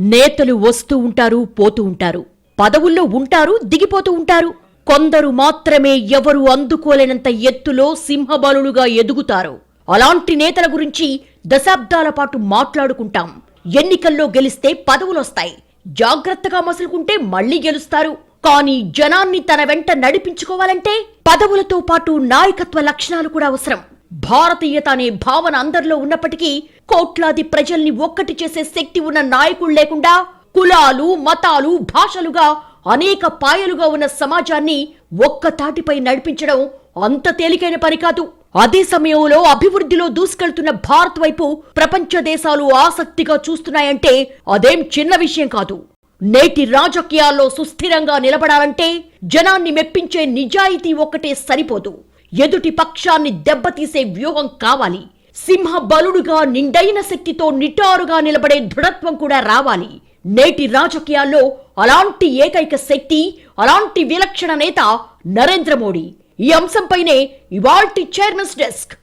నేతలు వస్తూ ఉంటారు పోతూ ఉంటారు. పదవుల్లో ఉంటారు దిగిపోతూ ఉంటారు. కొందరు మాత్రమే ఎవరు అందుకోలేనంత ఎత్తులో సింహబలులుగా ఎదుగుతారు. అలాంటి నేతల గురించి దశాబ్దాల పాటు మాట్లాడుకుంటాం. ఎన్నికల్లో గెలిస్తే పదవులొస్తాయి. జాగ్రత్తగా మసులుకుంటే మళ్ళీ గెలుస్తారు. కానీ జనాన్ని తన వెంట నడిపించుకోవాలంటే పదవులతో పాటు నాయకత్వ లక్షణాలు కూడా అవసరం. భారతీయత అనే భావన అందరిలో ఉన్నప్పటికీ కోట్లాది ప్రజల్ని ఒక్కటి చేసే శక్తి ఉన్న నాయకుడు లేకుండా కులాలు మతాలు భాషలుగా అనేక పాయలుగా ఉన్న సమాజాన్ని ఒక్క తాటిపై నడిపించడం అంత తేలికైన పని కాదు. అదే సమయంలో అభివృద్ధిలో దూసుకెళ్తున్న భారత్ వైపు ప్రపంచ దేశాలు ఆసక్తిగా చూస్తున్నాయంటే అదేం చిన్న విషయం కాదు. నేటి రాజకీయాల్లో సుస్థిరంగా నిలబడాలంటే జనాన్ని మెప్పించే నిజాయితీ ఒక్కటే సరిపోదు. ఎదుటి పక్షాన్ని దెబ్బతీసే వ్యూహం కావాలి. సింహ బలుడుగా నిండైన శక్తితో నిటారుగా నిలబడే దృఢత్వం కూడా రావాలి. నేటి రాజకీయాల్లో అలాంటి ఏకైక శక్తి అలాంటి విలక్షణ నేత నరేంద్ర మోడీ. ఈ అంశంపైనే ఇవాల్టి చైర్మన్స్ డెస్క్.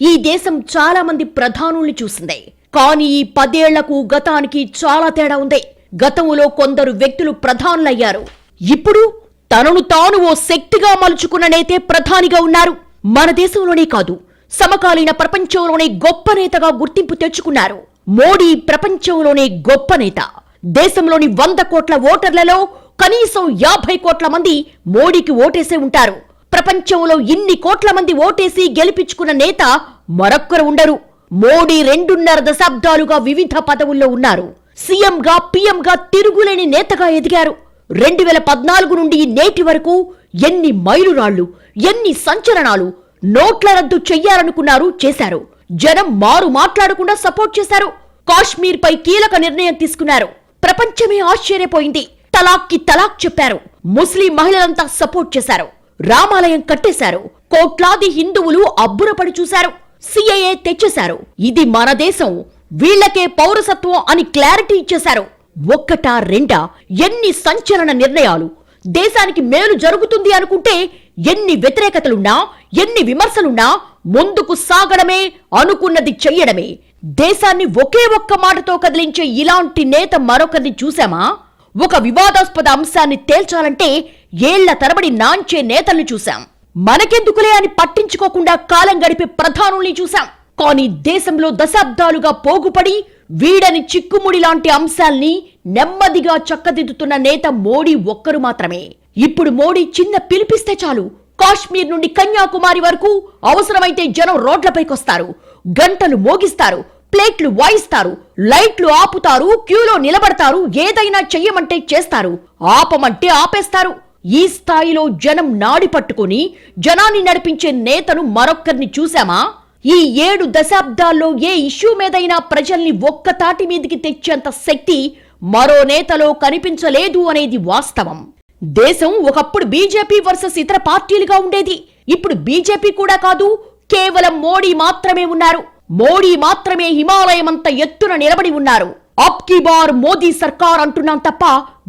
ఈ దేశం చాలా మంది ప్రధానుల్ని చూసింది. కానీ ఈ పదేళ్ళకు గతానికి చాలా తేడా ఉంది. గతంలో కొందరు వ్యక్తులు ప్రధానులయ్యారు. ఇప్పుడు తనను తాను ఓ శక్తిగా మలుచుకున్న నేతే ప్రధానిగా ఉన్నారు. మన దేశంలోనే కాదు సమకాలీన ప్రపంచంలోనే గొప్ప నేతగా గుర్తింపు తెచ్చుకున్నారు. మోడీ ప్రపంచంలోనే గొప్ప నేత. దేశంలోని వంద కోట్ల ఓటర్లలో కనీసం యాభై కోట్ల మంది మోడీకి ఓటేసే ఉంటారు. ప్రపంచంలో ఇన్ని కోట్ల మంది ఓటేసి గెలిపించుకున్న నేత మరొక్కరు ఉండరు. మోడీ రెండున్నర దశాబ్దాలుగా వివిధ పదవుల్లో ఉన్నారు. సీఎంగా పీఎంగా తిరుగులేని నేతగా ఎదిగారు. రెండు వేల పద్నాలుగు నుండి నేటి వరకు ఎన్ని మైలురాళ్ళు ఎన్ని సంచలనాలు నోట్ల రద్దు చెయ్యాలనుకున్నారు చేశారు. జనం మారు మాట్లాడకుండా సపోర్ట్ చేశారు. కాశ్మీర్ పై కీలక నిర్ణయం తీసుకున్నారు. ప్రపంచమే ఆశ్చర్యపోయింది. తలాక్కి తలాక్ చెప్పారు. ముస్లిం మహిళలంతా సపోర్ట్ చేశారు. రామాలయం కట్టేశారు. కోట్లాది హిందువులు అబ్బురపడి చూశారు. సిఐఏ తెచ్చేశారు. ఇది మన దేశం. వీళ్ళకే పౌరసత్వం అని క్లారిటీ ఇచ్చేశారు. ఒక్కటా రెండా? ఎన్ని సంచలన నిర్ణయాలు? దేశానికి మేలు జరుగుతుంది అనుకుంటే ఎన్ని వ్యతిరేకతలున్నా ఎన్ని విమర్శలున్నా ముందుకు సాగడమే అనుకున్నది చెయ్యడమే. దేశాన్ని ఒకే ఒక్క మాటతో కదిలించే ఇలాంటి నేత మరొకరిని చూశామా? ఒక వివాదాస్పద అంశాన్ని తేల్చాలంటే ఏళ్ళ తరబడి నాంచే నేతల్ని చూశాం. మనకెందుకులే అని పట్టించుకోకుండా కాలం గడిపే ప్రధానుల్ని చూశాం. కానీ దేశంలో దశాబ్దాలుగా పోగుపడి వీడని చిక్కుముడి లాంటి అంశాల్ని నెమ్మదిగా చక్కదిద్దుతున్న నేత మోడీ ఒక్కరు మాత్రమే. ఇప్పుడు మోడీ చిన్న పిలిపిస్తే చాలు. కాశ్మీర్ నుండి కన్యాకుమారి వరకు అవసరమైతే జనం రోడ్లపైకొస్తారు. గంటలు మోగిస్తారు ప్లేట్లు వాయిస్తారు లైట్లు ఆపుతారు క్యూలో నిలబడతారు ఏదైనా చెయ్యమంటే చేస్తారు. ఆపమంటే ఆపేస్తారు. ఈ స్థాయిలో జనం నాడి పట్టుకుని జనాన్ని నడిపించే నేతను మరొక్కరిని చూశామా? ఈ ఏడు దశాబ్దాల్లో ఏ ఇష్యూ మీదైనా ప్రజల్ని ఒక్క తాటి మీదకి తెచ్చేంత శక్తి మరో నేతలో కనిపించలేదు అనేది వాస్తవం. దేశం ఒకప్పుడు బీజేపీ వర్సెస్ ఇతర పార్టీలుగా ఉండేది. ఇప్పుడు బీజేపీ కూడా కాదు కేవలం మోడీ మాత్రమే ఉన్నారు. మోడీ మాత్రమే హిమాలయమంత ఎత్తున నిలబడి ఉన్నారు. అప్కి బార్ మోదీ సర్కార్ అంటున్నాం తప్ప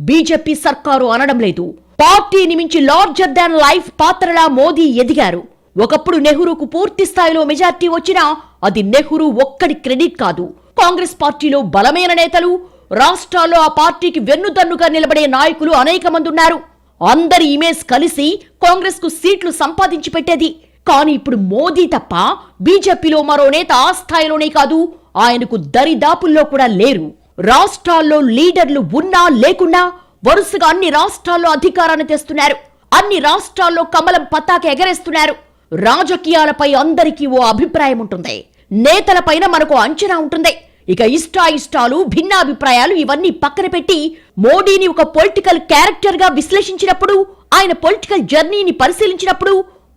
బీజేపీ సర్కారు అనడం లేదు. పార్టీని మించి లార్జర్ దాన్ లైఫ్ పాత్రలా మోదీ ఎదిగారు. ఒకప్పుడు నెహ్రూకు పూర్తి స్థాయిలో మెజార్టీ వచ్చినా అది నెహ్రూ ఒక్కడి క్రెడిట్ కాదు. కాంగ్రెస్ పార్టీలో బలమైన నేతలు రాష్ట్రాల్లో ఆ పార్టీకి వెన్నుదన్నుగా నిలబడే నాయకులు అనేక మంది ఉన్నారు. అందరి ఇమేజ్ కలిసి కాంగ్రెస్కు సీట్లు సంపాదించి పెట్టేది. కానీ ఇప్పుడు మోదీ తప్ప బీజేపీలో మరో నేత ఆ స్థాయిలోనే కాదు ఆయనకు దరిదాపుల్లో కూడా లేరు. రాష్ట్రాల్లో లీడర్లు ఉన్నా లేకున్నా వరుసగా అన్ని రాష్ట్రాల్లో అధికారాన్ని తెస్తున్నారు. అన్ని రాష్ట్రాల్లో కమలం పతాక ఎగరేస్తున్నారు. రాజకీయాలపై అందరికీ ఓ అభిప్రాయం ఉంటుంది. నేతలపైన మనకు అంచనా ఉంటుంది. ఇక ఇష్టాయిష్టాలు భిన్నాభిప్రాయాలు ఇవన్నీ పక్కన పెట్టి మోడీని ఒక పొలిటికల్ క్యారెక్టర్గా విశ్లేషించినప్పుడు ఆయన పొలిటికల్ జర్నీని పరిశీలించినప్పుడు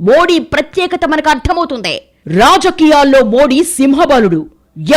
మోడీ ప్రత్యేకత మనకు అర్థమవుతుంది. రాజకీయాల్లో మోడీ సింహబలుడు.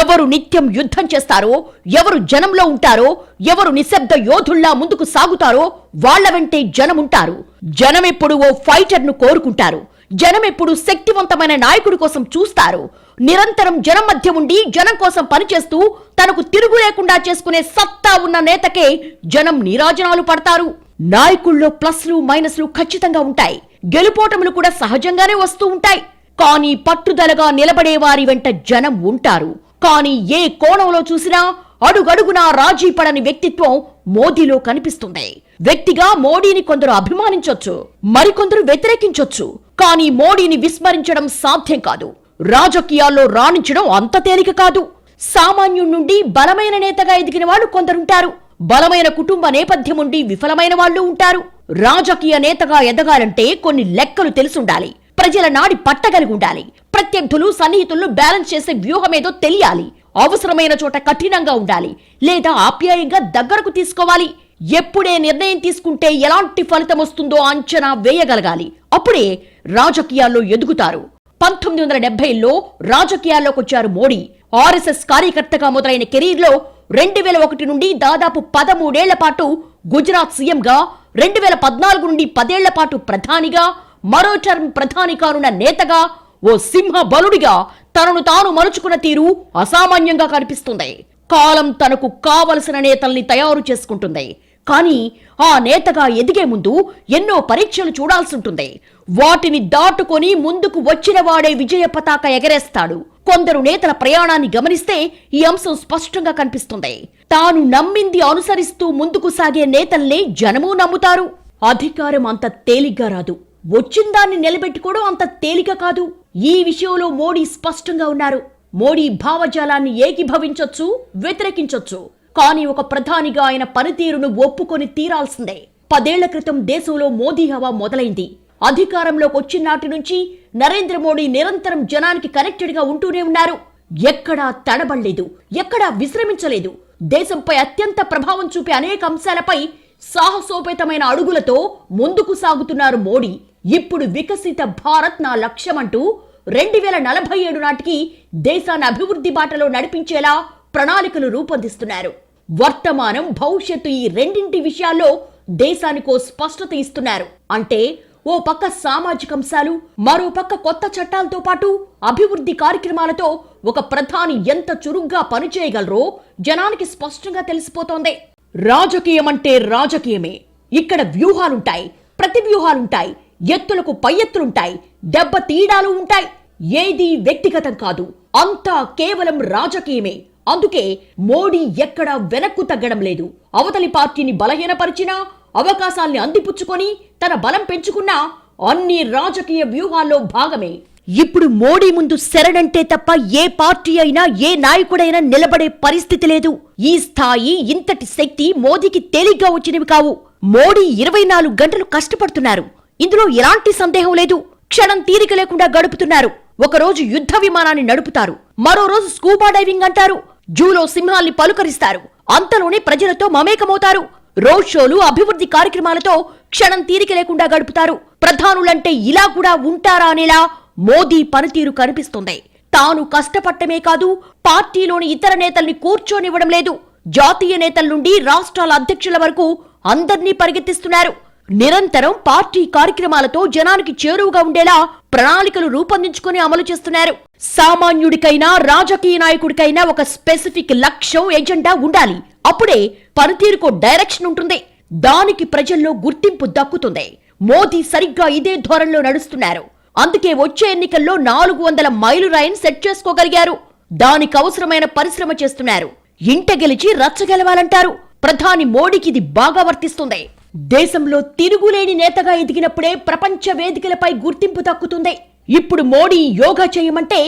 ఎవరు నిత్యం యుద్ధం చేస్తారో ఎవరు జనంలో ఉంటారో ఎవరు నిశ్శబ్ద యోధుల్లా ముందుకు సాగుతారో వాళ్ళ వెంటే జనం ఉంటారు జనం ఎప్పుడు ఓ ఫైటర్ను కోరుకుంటారు. జనం ఎప్పుడు శక్తివంతమైన నాయకుడి కోసం చూస్తారు. నిరంతరం జనం మధ్య ఉండి జనం కోసం పనిచేస్తూ తనకు తిరుగు లేకుండా చేసుకునే సత్తా ఉన్న నేతకే జనం నీరాజనాలు పడతారు. నాయకుల్లో ప్లస్లు మైనస్లు ఖచ్చితంగా ఉంటాయి. గెలుపోటములు కూడా సహజంగానే వస్తూ ఉంటాయి. కానీ పట్టుదలగా నిలబడే వారి వెంట జనం ఉంటారు. కానీ ఏ కోణంలో చూసినా అడుగడుగునా రాజీ పడని వ్యక్తిత్వం మోదీలో కనిపిస్తుంది వ్యక్తిగా మోడీని కొందరు అభిమానించొచ్చు మరికొందరు వ్యతిరేకించొచ్చు. కానీ మోడీని విస్మరించడం సాధ్యం కాదు. రాజకీయాల్లో రాణించడం అంత తేలిక కాదు. సామాన్యుడి నుండి బలమైన నేతగా ఎదిగిన వాళ్ళు కొందరుంటారు. బలమైన కుటుంబ నేపథ్యం ఉండి విఫలమైన వాళ్ళు ఉంటారు. రాజకీయ నేతగా ఎదగాలంటే కొన్ని లెక్కలు తెలుసుండాలి. ప్రజల నాడి పట్టగలిగి ఉండాలి. ప్రత్యర్థులు సన్నిహితులను బ్యాలెన్స్ చేసే వ్యూహమేదో తెలియాలి. అవసరమైన చోట కఠినంగా ఉండాలి లేదా ఆప్యాయంగా దగ్గరకు తీసుకోవాలి. ఎప్పుడే నిర్ణయం తీసుకుంటే ఎలాంటి ఫలితం వస్తుందో అంచనా వేయగలగాలి. అప్పుడే రాజకీయాల్లో ఎదుగుతారు. పంతొమ్మిది వందల డెబ్బైలో రాజకీయాల్లోకి వచ్చారు మోడీ. ఆర్ఎస్ఎస్ కార్యకర్తగా మొదలైన కెరీర్లో రెండు వేల ఒకటి నుండి దాదాపు పదమూడేళ్ళ పాటు గుజరాత్ సీఎంగా రెండు వేల పద్నాలుగు నుండి పదేళ్ళ పాటు ప్రధానిగా మరో టర్మ్ ప్రధాని కానున్న నేతగా ఓ సింహ బలుడిగా తనను తాను మలుచుకున్న తీరు అసామాన్యంగా కనిపిస్తుంది. కాలం తనకు కావలసిన నేతల్ని తయారు చేసుకుంటుంది. కానీ ఆ నేతగా ఎదిగే ముందు ఎన్నో పరీక్షలు చూడాల్సి ఉంటుంది. వాటిని దాటుకొని ముందుకు వచ్చిన వాడే విజయ పతాక ఎగరేస్తాడు. కొందరు నేతల ప్రయాణాన్ని గమనిస్తే ఈ అంశం స్పష్టంగా కనిపిస్తుంది. తాను నమ్మింది అనుసరిస్తూ ముందుకు సాగే నేతల్నే జనము నమ్ముతారు. అధికారం అంత తేలిగ్గా రాదు. వచ్చిందాన్ని నిలబెట్టుకోవడం అంత తేలిక కాదు. ఈ విషయంలో మోడీ స్పష్టంగా ఉన్నారు. మోడీ భావజాలాన్ని ఏకీభవించొచ్చు వ్యతిరేకించొచ్చు. కానీ ఒక ప్రధానిగా ఆయన పనితీరును ఒప్పుకొని తీరాల్సిందే. పదేళ్ళ క్రితం దేశంలో మోదీ హవా మొదలైంది. అధికారంలోకి వచ్చిన నాటి నుంచి నరేంద్ర మోడీ నిరంతరం జనానికి కనెక్టెడ్గా ఉంటూనే ఉన్నారు. ఎక్కడా తడబడలేదు ఎక్కడా విశ్రమించలేదు. దేశంపై అత్యంత ప్రభావం చూపే అనేక అంశాలపై సాహసోపేతమైన అడుగులతో ముందుకు సాగుతున్నారు మోడీ. ఇప్పుడు వికసిత భారత్ నా లక్ష్యమంటూ రెండు వేల నలభై ఏడు నాటికి దేశాన్ని అభివృద్ధి బాటలో నడిపించేలా ప్రణాళికలు రూపొందిస్తున్నారు. వర్తమానం భవిష్యత్తు ఈ రెండింటి విషయాల్లో దేశానికో స్పష్టత ఇస్తున్నారు. అంటే ఓ పక్క సామాజిక అంశాలు మరో పక్క కొత్త చట్టాలతో పాటు అభివృద్ధి కార్యక్రమాలతో ఒక ప్రధాని ఎంత చురుగ్గా పనిచేయగలరో జనానికి స్పష్టంగా తెలిసిపోతోంది. రాజకీయం అంటే రాజకీయమే. ఇక్కడ వ్యూహాలుంటాయి ప్రతి వ్యూహాలుంటాయి ఎత్తులకు పై ఎత్తులుంటాయి దెబ్బ తీయడాలు ఉంటాయి. ఏది వ్యక్తిగతం కాదు అంతా కేవలం రాజకీయమే. అందుకే మోడీ ఎక్కడా వెనక్కు తగ్గడం లేదు. అవతలి పార్టీని బలహీనపరిచినా అవకాశాల్ని అందిపుచ్చుకొని తన బలం పెంచుకున్నా అన్ని రాజకీయ వ్యూహాల్లో భాగమే. ఇప్పుడు మోడీ ముందు శరణంటే తప్ప ఏ పార్టీ అయినా ఏ నాయకుడైనా నిలబడే పరిస్థితి లేదు. ఈ స్థాయి ఇంతటి శక్తి మోదీకి తేలిగ్గా వచ్చినవి కావు. మోడీ ఇరవై నాలుగు గంటలు కష్టపడుతున్నారు. ఇందులో ఎలాంటి సందేహం లేదు. క్షణం తీరిక లేకుండా గడుపుతున్నారు. ఒకరోజు యుద్ధ విమానాన్ని నడుపుతారు. మరో రోజు స్కూబా డైవింగ్ అంటారు. జూలో సింహాల్ని పలుకరిస్తారు. అంతలోనే ప్రజలతో మమేకమవుతారు. రోడ్ షోలు అభివృద్ధి కార్యక్రమాలతో క్షణం తీరిక లేకుండా గడుపుతారు. ప్రధానులంటే ఇలా కూడా ఉంటారా అనేలా మోదీ పనితీరు కనిపిస్తుంది. తాను కష్టపడటమే కాదు పార్టీలోని ఇతర నేతల్ని కూర్చోనివ్వడం లేదు. జాతీయ నేతల నుండి రాష్ట్రాల అధ్యక్షుల వరకు అందర్నీ పరిగెత్తిస్తున్నారు. నిరంతరం పార్టీ కార్యక్రమాలతో జనానికి చేరువుగా ఉండేలా ప్రణాళికలు రూపొందించుకుని అమలు చేస్తున్నారు. సామాన్యుడికైనా రాజకీయ నాయకుడికైనా ఒక స్పెసిఫిక్ లక్ష్యం ఎజెండా ఉండాలి. అప్పుడే పనితీరుకు డైరెక్షన్ ఉంటుంది. దానికి ప్రజల్లో గుర్తింపు దక్కుతుంది. మోదీ సరిగ్గా ఇదే ధోరణిలో నడుస్తున్నారు. అందుకే వచ్చే ఎన్నికల్లో నాలుగు వందల మైలు రాయిని సెట్ చేసుకోగలిగారు. దానికి అవసరమైన పరిశ్రమ చేస్తున్నారు. ఇంట గెలిచి రచ్చ గెలవాలంటారు. ప్రధాని మోడీకి ఇది బాగా వర్తిస్తుంది. దేశంలో తిరుగులేని నేతగా ఎదిగినప్పుడే ప్రపంచ వేదికలపై గుర్తింపు దక్కుతుంది. ఇప్పుడు మోడీ యోగా చేయమంటే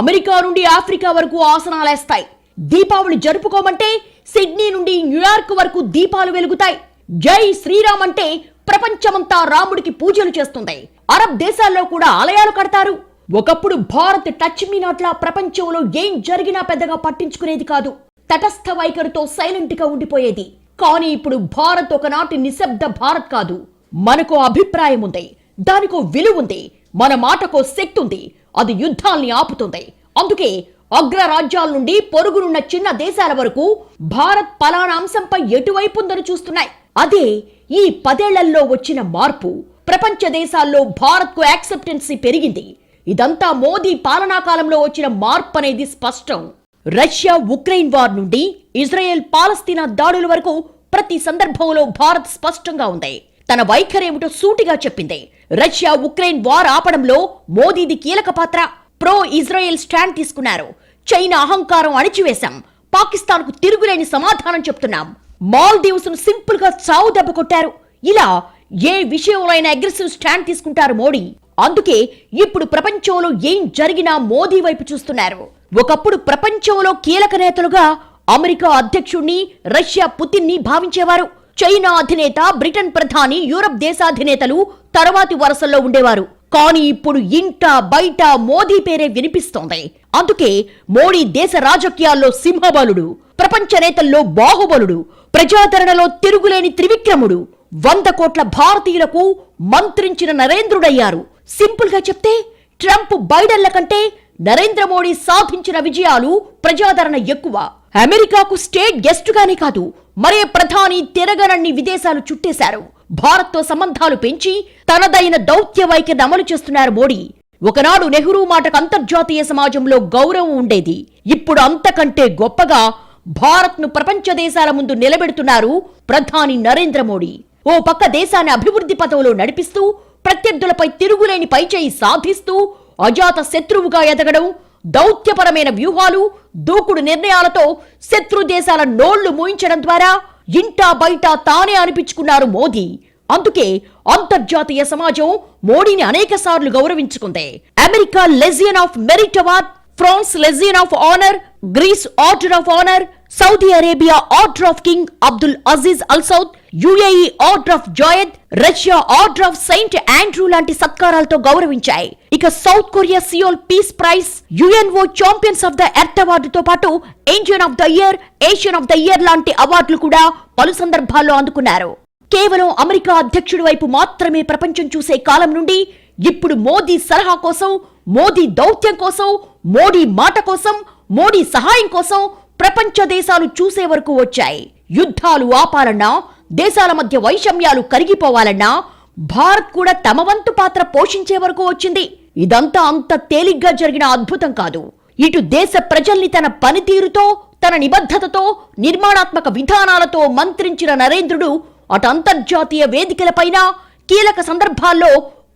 అమెరికా నుండి ఆఫ్రికా వరకు ఆసనాలేస్తాయి దీపావళి జరుపుకోమంటే సిడ్నీ నుండి న్యూయార్క్ వరకు దీపాలు వెలుగుతాయి. జై శ్రీరామ్ అంటే ప్రపంచమంతా రాముడికి పూజలు చేస్తుంది. అరబ్ దేశాల్లో కూడా ఆలయాలు కడతారు. ఒకప్పుడు భారత్ టచ్ మీ నాట్లా ప్రపంచంలో ఏం జరిగినా పెద్దగా పట్టించుకునేది కాదు. తటస్థ వైఖరితో సైలెంట్గా ఉండిపోయేది. కానీ ఇప్పుడు భారత్ ఒకనాటి నిశ్శబ్ద భారత్ కాదు. మనకు అభిప్రాయం ఉంది. దానికో విలువ ఉంది. మన మాటకో శక్తి ఉంది. అది యుద్ధాల్ని ఆపుతుంది. అందుకే అగ్ర రాజ్యాల నుండి పొరుగునున్న చిన్న దేశాల వరకు భారత్ పలానా అంశంపై ఎటువైపు ఉందని చూస్తున్నాయి. అదే ఈ పదేళ్ళలో వచ్చిన మార్పు. ప్రపంచ దేశాల్లో భారత్కు యాక్సెప్టెన్సీ పెరిగింది. ఇదంతా మోదీ పాలనా కాలంలో వచ్చిన మార్పు అనేది స్పష్టం. రష్యా ఉక్రెయిన్ వార్ నుండి ఇజ్రాయెల్ పాలస్తీనా దాడుల వరకు ప్రతి సందర్భంలో భారత్ స్పష్టంగా ఉంది. తన వైఖరేమిటో సూటిగా చెప్పింది. రష్యా ఉక్రెయిన్ వార్ ఆపడంలో మోదీది కీలక పాత్ర ప్రో ఇజ్రాయెల్ స్టాండ్ తీసుకున్నారు. చైనా అహంకారం అణిచివేశాం. పాకిస్తాన్కు తిరుగులేని సమాధానం చెప్తున్నాం. మాల్దీవ్స్ను సింపుల్గా చావు దెబ్బ కొట్టారు. ఇలా ఏ విషయంలో అయినా అగ్రెసివ్ స్టాండ్ తీసుకుంటారు మోడీ. అందుకే ఇప్పుడు ప్రపంచంలో ఏం జరిగినా మోదీ వైపు చూస్తున్నారు. ఒకప్పుడు ప్రపంచంలో కీలక నేతలుగా అమెరికా అధ్యక్షుణ్ణి రష్యా పుతిన్ని భావించేవారు. చైనా అధినేత బ్రిటన్ ప్రధాని యూరప్ దేశాధినేతలు తర్వాతి వరుసల్లో ఉండేవారు. కానీ ఇప్పుడు ఇంట బయట మోదీ పేరే వినిపిస్తోంది. అందుకే మోడీ దేశ రాజకీయాల్లో సింహబలుడు ప్రపంచ నేతల్లో బాహుబలుడు ప్రజాదరణలో తిరుగులేని త్రివిక్రముడు వంద కోట్ల భారతీయులకు మంత్రించిన నరేంద్రుడయ్యారు. సింపుల్గా చెప్తే ట్రంప్ బైడెన్ల కంటే నరేంద్ర మోడీ సాధించిన విజయాలు ప్రజాదరణ ఎక్కువ. అమెరికాకు స్టేట్ గెస్ట్ గానే కాదు మరే ప్రధాని తిరగనన్ని విదేశాలు చుట్టేశారు. భారత్తో సంబంధాలు పెంచి తనదైన దౌత్య వైఖరి అమలు చేస్తున్నారు మోడీ. ఒకనాడు నెహ్రూ మాటకు అంతర్జాతీయ సమాజంలో గౌరవం ఉండేది. ఇప్పుడు అంతకంటే గొప్పగా భారత్ను ప్రపంచ దేశాల ముందు నిలబెడుతున్నారు ప్రధాని నరేంద్ర మోడీ. ఓ పక్క దేశాన్ని అభివృద్ధి పథంలో నడిపిస్తూ ప్రత్యర్థులపై తిరుగులేని పైచేయి సాధిస్తూ అజాత శత్రువుగా ఎదగడం దౌత్యపరమైన వ్యూహాలు దూకుడు నిర్ణయాలతో శత్రు దేశాల నోళ్ళు మూయించడం ద్వారా ఇంటా బయట తానే అనిపించుకున్నారు మోదీ. అందుకే అంతర్జాతీయ సమాజం మోడీని అనేక సార్లు గౌరవించుకుంది. America Legion of Merit award France Legion of Honour Greece Order of Honour Saudi Arabia Order of King Abdul Aziz Al Saud UAE Order of Zayed Russia Order of Saint Andrew లాంటి సత్కారాలతో గౌరవించాయి. ఇక South Korea Seoul peace prize UNO champions of the earth అవార్డుతో పాటు Indian of the year Asian of the year లాంటి అవార్డులు కూడా పలు సందర్భాల్లో అందుకున్నారు. కేవలం అమెరికా అధ్యక్షుడి వైపు మాత్రమే ప్రపంచం చూసే కాలం నుండి ఇప్పుడు మోదీ సలహా కోసం మోదీ దౌత్యం కోసం మోడీ మాట కోసం మోడీ సహాయం కోసం ప్రపంచ దేశాలు చూసే వరకు వచ్చాయి. యుద్ధాలు ఆపాలన్నా దేశాల మధ్య వైషమ్యాలు కరిగిపోవాలన్నా భారత్ కూడా తమ వంతు పాత్ర పోషించే వరకు వచ్చింది. ఇదంతా అంత తేలిగ్గా జరిగిన అద్భుతం కాదు. ఇటు దేశ ప్రజల్ని తన పనితీరుతో తన నిబద్ధతతో నిర్మాణాత్మక విధానాలతో మంత్రించిన నరేంద్రుడు అటు అంతర్జాతీయ వేదికలపైన కీలక సందర్భాల్లో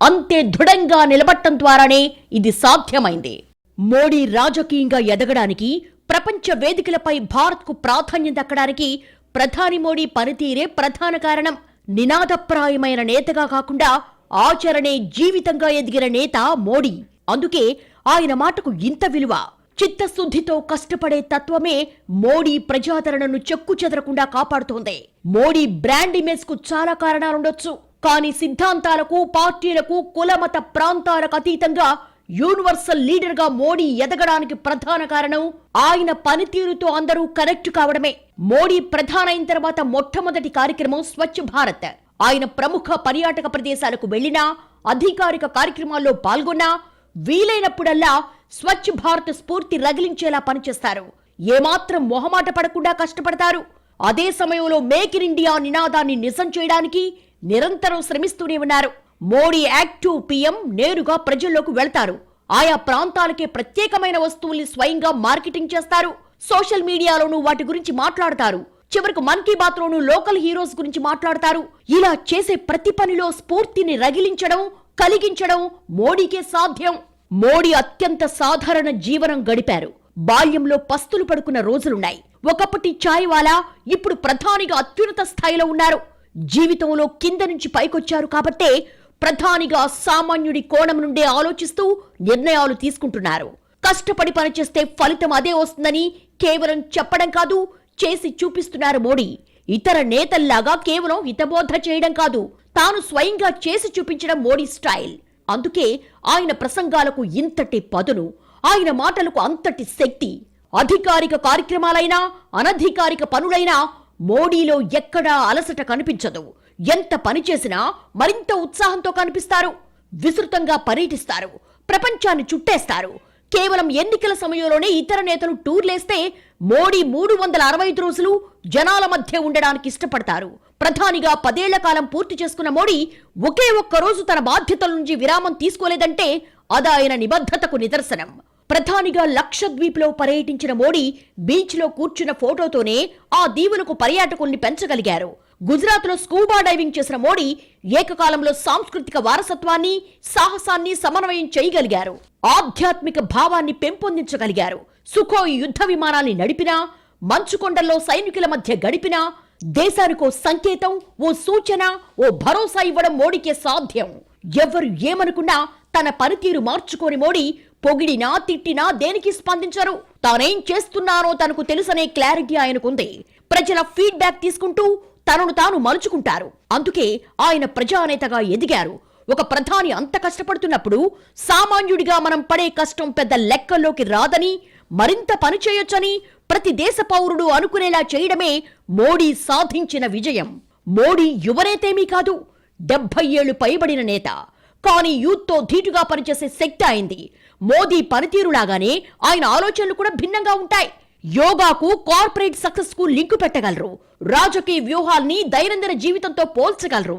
అంతే దృఢంగా నిలబట్టం ద్వారానే ఇది సాధ్యమైంది. మోడీ రాజకీయంగా ఎదగడానికి ప్రపంచ వేదికలపై భారత్కు ప్రాధాన్యం దక్కడానికి ప్రధాని మోడీ పనితీరే ప్రధాన కారణం నినాదప్రాయమైన నేతగా కాకుండా ఆచరణే జీవితంగా ఎదిగిన నేత మోడీ. అందుకే ఆయన మాటకు ఇంత విలువ. చిత్తశుద్ధితో కష్టపడే తత్వమే మోడీ ప్రజాదరణను చెక్కు చెదరకుండా కాపాడుతోంది. మోడీ బ్రాండ్ ఇమేజ్కు చాలా కారణాలుండొచ్చు. కానీ సిద్ధాంతాలకు పార్టీలకు కులమత ప్రాంతాలకు అతీతంగా యూనివర్సల్ లీడర్గా మోడీ ఎదగడానికి ప్రధాన కారణం ఆయన పనితీరుతో అందరూ కనెక్ట్ కావడమే. మోడీ ప్రధానైన తర్వాత మొట్టమొదటి కార్యక్రమం స్వచ్ఛ భారత్. ఆయన ప్రముఖ పర్యాటక ప్రదేశాలకు వెళ్ళినా అధికారిక కార్యక్రమాల్లో పాల్గొన్నా వీలైనప్పుడల్లా స్వచ్ఛ భారత్ స్ఫూర్తి రగిలించేలా పనిచేస్తారు. ఏమాత్రం మొహమాట పడకుండా కష్టపడతారు. అదే సమయంలో మేక్ ఇన్ ఇండియా నినాదాన్ని నిజం చేయడానికి నిరంతరం శ్రమిస్తూనే ఉన్నారు. మోడీ యాక్టివ్ పీఎం నేరుగా ప్రజల్లోకి వెళ్తారు. ఆయా ప్రాంతాలకే ప్రత్యేకమైన వస్తువుల్ని స్వయంగా మార్కెటింగ్ చేస్తారు. సోషల్ మీడియాలోనూ వాటి గురించి మాట్లాడతారు. చివరకు మన్ కీ బాత్ లోను లోకల్ హీరోస్ గురించి మాట్లాడతారు. ఇలా చేసే ప్రతి పనిలో స్ఫూర్తిని రగిలించడం కలిగించడం మోడీకే సాధ్యం. మోడీ అత్యంత సాధారణ జీవనం గడిపారు. బాల్యంలో పస్తులు పడుకున్న రోజులున్నాయి. ఒకప్పటి ఛాయ్వాలా ఇప్పుడు ప్రధానిగా అత్యున్నత స్థాయిలో ఉన్నారు. జీవితంలో కింద నుంచి పైకొచ్చారు కాబట్టే ప్రధానిగా సామాన్యుడి కోణం నుండే ఆలోచిస్తూ నిర్ణయాలు తీసుకుంటున్నారు. కష్టపడి పనిచేస్తే ఫలితం అదే వస్తుందని కేవలం చెప్పడం కాదు చేసి చూపిస్తున్నారు మోడీ. ఇతర నేతల్లాగా కేవలం హితబోధ చేయడం కాదు తాను స్వయంగా చేసి చూపించడం మోడీ స్టైల్. అందుకే ఆయన ప్రసంగాలకు ఇంతటి పదును ఆయన మాటలకు అంతటి శక్తి. అధికారిక కార్యక్రమాలైనా అనధికారిక పనులైనా మోడీలో ఎక్కడా అలసట కనిపించదు. ఎంత పని చేసినా మరింత ఉత్సాహంతో కనిపిస్తారు. విస్తృతంగా పర్యటిస్తారు. ప్రపంచాన్ని చుట్టేస్తారు. కేవలం ఎన్నికల సమయంలోనే ఇతర నేతలు టూర్లేస్తే మోడీ మూడు వందల అరవై ఐదు రోజులు జనాల మధ్య ఉండడానికి ఇష్టపడతారు. ప్రధానిగా పదేళ్ళ కాలం పూర్తి చేసుకున్న మోడీ ఒకే ఒక్క రోజు తన బాధ్యతల నుంచి విరామం తీసుకోలేదంటే అది ఆయన నిబద్ధతకు నిదర్శనం. ప్రధానిగా లక్షద్వీప్లో పర్యటించిన మోడీ బీచ్లో కూర్చున్న ఫోటోతోనే ఆ దీవులకు పర్యాటకుల్ని పెంచగలిగారు. గుజరాత్లో స్కూబా డైవింగ్ చేసిన మోడీ ఏకకాలంలో సాంస్కృతిక వారసత్వాన్ని సాహసాన్ని సమన్వయం చేయగలిగారు. ఆధ్యాత్మిక భావాన్ని పెంపొందించగలిగారు. సుకోయి యుద్ధ విమానాన్ని నడిపినా మంచుకొండల్లో సైనికుల మధ్య గడిపినా దేశానికో సంకేతం ఓ సూచన ఓ భరోసా ఇవ్వడం మోడీకే సాధ్యం. ఎవరు ఏమనుకున్నా తన పనితీరు మార్చుకోని మోడీ పొగిడినా తిట్టినా దేనికి స్పందించరు? తానేం చేస్తున్నానో తనకు తెలుసనే క్లారిటీ ఆయనకుంది. ప్రజల ఫీడ్బ్యాక్ తీసుకుంటూ తనను తాను మలుచుకుంటారు. అందుకే ఆయన ప్రజానేతగా ఎదిగారు. ఒక ప్రధాని అంత కష్టపడుతున్నప్పుడు సామాన్యుడిగా మనం పడే కష్టం పెద్ద లెక్కల్లోకి రాదని మరింత పని చేయొచ్చని ప్రతి దేశ పౌరుడు అనుకునేలా చేయడమే మోడీ సాధించిన విజయం. మోడీ యువనేతేమీ కాదు డెబ్బై ఏళ్ళు పైబడిన నేత. కానీ యూత్తో ధీటుగా పనిచేసే శక్తి అయింది మోదీ పనితీరులాగానే ఆయన ఆలోచనలు కూడా భిన్నంగా ఉంటాయి. యోగాకు కార్పొరేట్ సక్సెస్కు లింకు పెట్టగలరు. రాజకీయ వ్యూహాల్ని దైనందిన జీవితంతో పోల్చగలరు.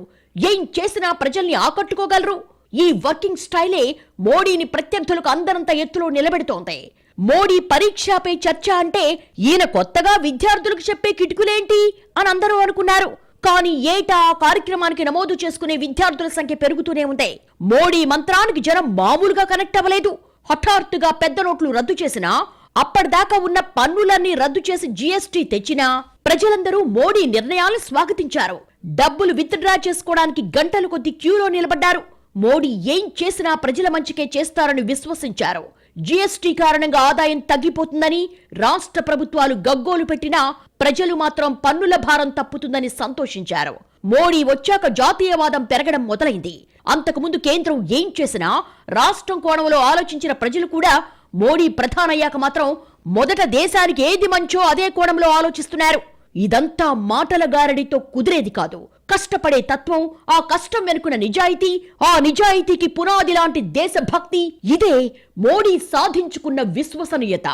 ఏం చేసినా ప్రజల్ని ఆకట్టుకోగలరు. ఈ వర్కింగ్ స్టైలే మోడీని ప్రత్యర్థులకు అందరంత ఎత్తులో నిలబెడుతోంది. మోడీ పరీక్షపై చర్చ అంటే ఈయన కొత్తగా విద్యార్థులకు చెప్పే కిటుకులేంటి అని అందరూ అనుకున్నారు. కానీ ఏటా ఆ కార్యక్రమానికి నమోదు చేసుకునే విద్యార్థుల సంఖ్య పెరుగుతూనే ఉంది. మోడీ మంత్రానికి జనం మామూలుగా కనెక్ట్ అవ్వలేదు. హఠాత్తుగా పెద్ద నోట్లు రద్దు చేసినా అప్పటిదాకా ఉన్న పన్నులన్నీ రద్దు చేసి జీఎస్టీ తెచ్చినా ప్రజలందరూ మోడీ నిర్ణయాలు స్వాగతించారు. డబ్బులు విత్డ్రా చేసుకోవడానికి గంటల కొద్ది క్యూలో నిలబడ్డారు. మోడీ ఏం చేసినా ప్రజల మంచికే చేస్తారని విశ్వసించారు. జీఎస్టీ కారణంగా ఆదాయం తగ్గిపోతుందని రాష్ట్ర ప్రభుత్వాలు గగ్గోలు పెట్టినా ప్రజలు మాత్రం పన్నుల భారం తప్పుతుందని సంతోషించారు. మోడీ వచ్చాక జాతీయవాదం పెరగడం మొదలైంది. అంతకుముందు కేంద్రం ఏం చేసినా రాష్ట్రం కోణంలో ఆలోచించిన ప్రజలు కూడా మోడీ ప్రధానయ్యాక మాత్రం మొదట దేశానికి ఏది మంచో అదే కోణంలో ఆలోచిస్తున్నారు. ఇదంతా మాటల గారడితో కుదిరేది కాదు. కష్టపడే తత్వం ఆ కష్టం వెనుకున్న నిజాయితీ ఆ నిజాయితీకి పునాది లాంటి దేశభక్తి ఇదే మోడీ సాధించుకున్న విశ్వసనీయత.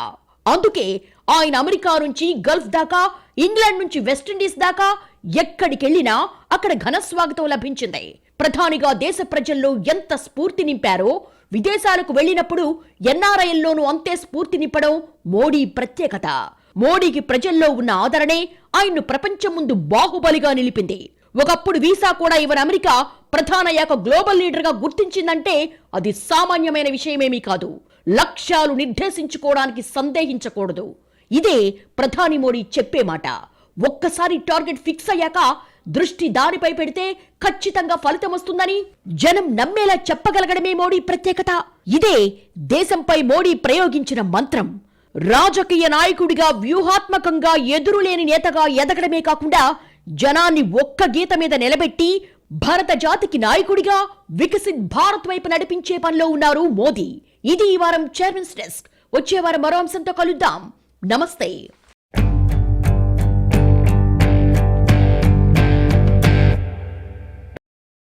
అందుకే ఆయన అమెరికా నుంచి గల్ఫ్ దాకా ఇంగ్లాండ్ నుంచి వెస్టిండీస్ దాకా ఎక్కడికెళ్ళినా అక్కడ ఘన స్వాగతం లభించింది. ప్రధానిగా దేశ ప్రజల్లో ఎంత స్ఫూర్తి నింపారో విదేశాలకు వెళ్ళినప్పుడు ఎన్ఆర్ఐల్లోనూ అంతే స్ఫూర్తి నింపడం మోడీ ప్రత్యేకత. మోడీకి ప్రజల్లో ఉన్న ఆదరణే ఆయన్ను ప్రపంచం ముందు బాహుబలిగా నిలిపింది. ఒకప్పుడు వీసా కూడా ఇవన్ అమెరికా ప్రధానయ్యాక గ్లోబల్ లీడర్గా గుర్తించిందంటే అది సామాన్యమైన విషయమేమీ కాదు. లక్ష్యాలు నిర్దేశించుకోవడానికి సందేహించకూడదు. ఇదే ప్రధాని మోడీ చెప్పే మాట. ఒక్కసారి టార్గెట్ ఫిక్స్ అయ్యాక దృష్టి దానిపై పెడితే ఖచ్చితంగా ఫలితం వస్తుందని జనం నమ్మేలా చెప్పగలగడమే మోడీ ప్రత్యేకత. ఇదే దేశంపై మోడీ ప్రయోగించిన మంత్రం. రాజకీయ నాయకుడిగా వ్యూహాత్మకంగా ఎదురులేని నేతగా ఎదగడమే కాకుండా జనాన్ని ఒక్క గీత మీద నిలబెట్టి భారత జాతికి నాయకుడిగా వికసిత్ భారత్ వైపు నడిపించే పనిలో ఉన్నారు మోదీ. ఇది ఈ వారం చైర్మన్స్ డెస్క్. వచ్చే వారం మరో అంశంతో కలుద్దాం. నమస్తే.